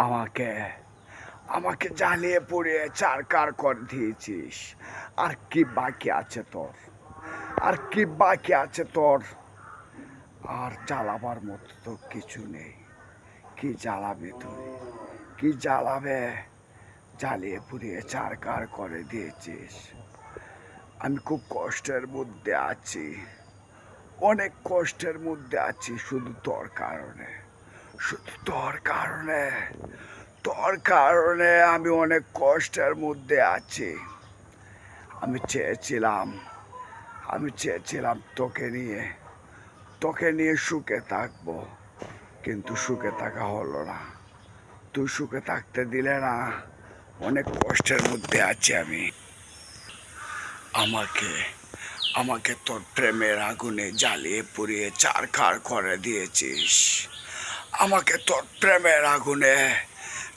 আমাকে আমাকে জ্বালিয়ে পুড়িয়ে চারকার করে দিয়েছিস। আর কি বাকি আছে তোর? আর কি বাকি আছে তোর? আর জ্বালাবার মতো তো কিছু নেই। কি জ্বালাবে তুই? কি জ্বালাবে? জ্বালিয়ে পুড়িয়ে চারকার করে দিয়েছিস। আমি খুব কষ্টের মধ্যে আছি। অনেক কষ্টের মধ্যে আছি শুধু তোর কারণে। শুধু তোর কারণে তোর কারণে আমি অনেক কষ্টের মধ্যে আছি। আমি চেয়েছিলাম আমি চেয়েছিলাম তোকে নিয়ে তোকে নিয়ে সুখে থাকব, কিন্তু সুখে থাকা হলো না। তুই সুখে থাকতে দিলে না, অনেক কষ্টের মধ্যে আছি আমি। আমাকে আমাকে তোর প্রেমের আগুনে জ্বালিয়ে পুড়িয়ে চারখার করে দিয়েছিস। আমাকে তোর প্রেমের আগুনে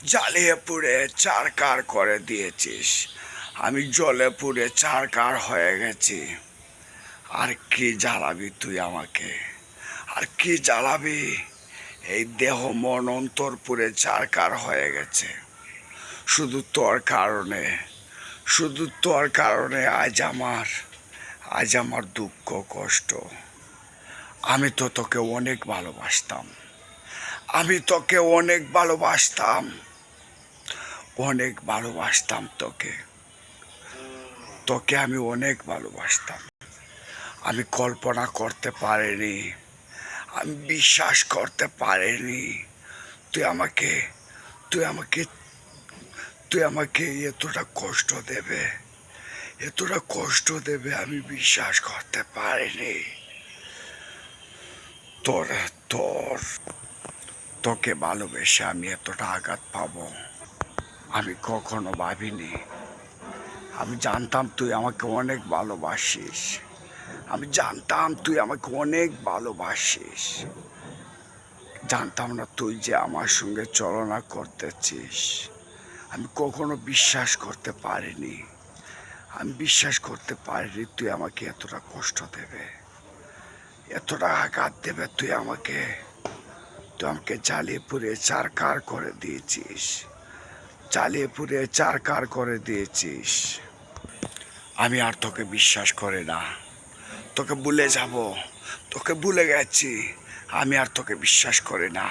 জ্বালিয়ে পুড়ে চারকার করে দিয়েছিস। আমি জলে পুড়ে চারকার হয়ে গেছি। আর কি জ্বালাবি তুই আমাকে? আর কি জ্বালাবি? এই দেহ মন অন্তর পুড়ে চারকার হয়ে গেছে। শুধু তোর কারণে, শুধু তোর কারণে আজ আমার আজ আমার দুঃখ, কষ্ট। আমি তো তোকে অনেক ভালোবাসতাম। আমি তোকে অনেক ভালোবাসতাম। অনেক ভালোবাসতাম তোকে। তোকে আমি অনেক ভালোবাসতাম। আমি কল্পনা করতে পারিনি। আমি বিশ্বাস করতে পারিনি। তুই আমাকে তুই আমাকে তুই আমাকে এতটা কষ্ট দেবে। এতটা কষ্ট দেবে আমি বিশ্বাস করতে পারিনি। তোর তোর। তোকে ভালোবেসে আমি এতটা আঘাত পাবো। আমি কখনো ভাবিনি। আমি জানতাম তুই আমাকে অনেক ভালোবাসিস। আমি জানতাম তুই আমাকে অনেক ভালোবাসিস। জানতাম না তুই যে আমার সঙ্গে চলনা করতেছিস। আমি কখনো বিশ্বাস করতে পারিনি। আমি বিশ্বাস করতে পারিনি তুই আমাকে এতটা কষ্ট দেবে। এতটা আঘাত দেবে তুই আমাকে। তুই আমাকে জ্বালিয়ে পুড়ে চারকার করে দিয়েছিস। জ্বালিয়ে পুড়ে চারকার করে দিয়েছিস। আমি আর তোকে বিশ্বাস করে না। তোকে ভুলে যাব। তোকে ভুলে গেছি। আমি আর তোকে বিশ্বাস করি না।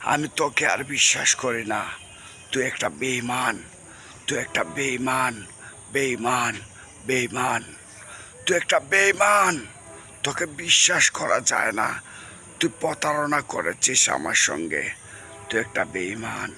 আমি তোকে আর বিশ্বাস করি না। তুই একটা বেইমান তুই একটা বেইমান বেইমান বেইমান তুই একটা বেইমান তোকে বিশ্বাস করা যায় না। তুই প্রতারণা করেছিস আমার সঙ্গে। তুই একটা বেইমান